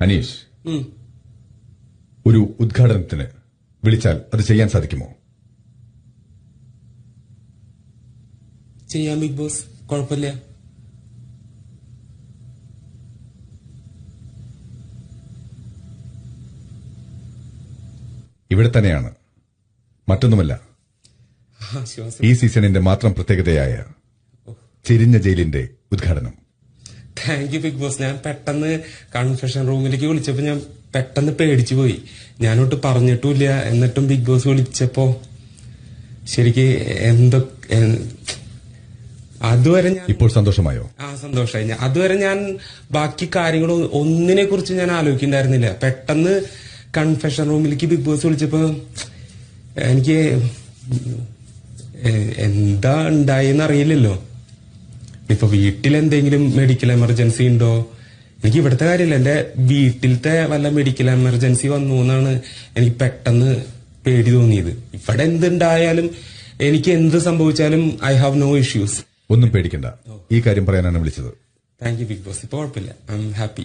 അനീഷ് ഒരു ഉദ്ഘാടനത്തിന് വിളിച്ചാൽ അത് ചെയ്യാൻ സാധിക്കുമോ? ചെയ്യാം ബിഗ് ബോസ്. കുഴപ്പമില്ല. ഇവിടെ തന്നെയാണ്. മറ്റൊന്നുമല്ല. ഈ സീസണിന്റെ മാത്രം പ്രത്യേകതയായ ചെരിഞ്ഞ ജയിലിന്റെ ഉദ്ഘാടനം. താങ്ക് യു ബിഗ് ബോസ് ഞാൻ പെട്ടെന്ന് കൺഫെഷൻ റൂമിലേക്ക് വിളിച്ചപ്പോൾ ഞാൻ പെട്ടെന്ന് പേടിച്ചു പോയി. ഞാനോട്ട് പറഞ്ഞിട്ടുമില്ല. എന്നിട്ടും ബിഗ് ബോസ് വിളിച്ചപ്പോ ശരിക്ക് എന്തൊ അതുവരെ ഞാൻ ഇപ്പോൾ സന്തോഷമായോ? ആ സന്തോഷമായി. ഞാൻ അതുവരെ ഞാൻ ബാക്കി കാര്യങ്ങൾ ഒന്നിനെ കുറിച്ച് ഞാൻ ആലോചിക്കുന്നുണ്ടായിരുന്നില്ല. പെട്ടെന്ന് കൺഫെഷൻ റൂമിലേക്ക് ബിഗ് ബോസ് വിളിച്ചപ്പോ എനിക്ക് എന്താ ഉണ്ടായെന്ന് അറിയില്ലല്ലോ. ഇപ്പൊ വീട്ടിൽ എന്തെങ്കിലും മെഡിക്കൽ എമർജൻസി ഉണ്ടോ? എനിക്ക് ഇവിടുത്തെ കാര്യമില്ല. എന്റെ വീട്ടിലത്തെ വല്ല മെഡിക്കൽ എമർജൻസി വന്നു എന്നാണ് എനിക്ക് പെട്ടെന്ന് പേടി തോന്നിയത്. ഇവിടെ എന്തുണ്ടായാലും എനിക്ക് എന്ത് സംഭവിച്ചാലും ഐ ഹാവ് നോ ഇഷ്യൂസ് ഒന്നും പേടിക്കണ്ട. ഈ കാര്യം പറയാനാണ് വിളിച്ചത്. താങ്ക് യു ബിഗ് ബോസ് ഇപ്പൊ കുഴപ്പമില്ല. I am happy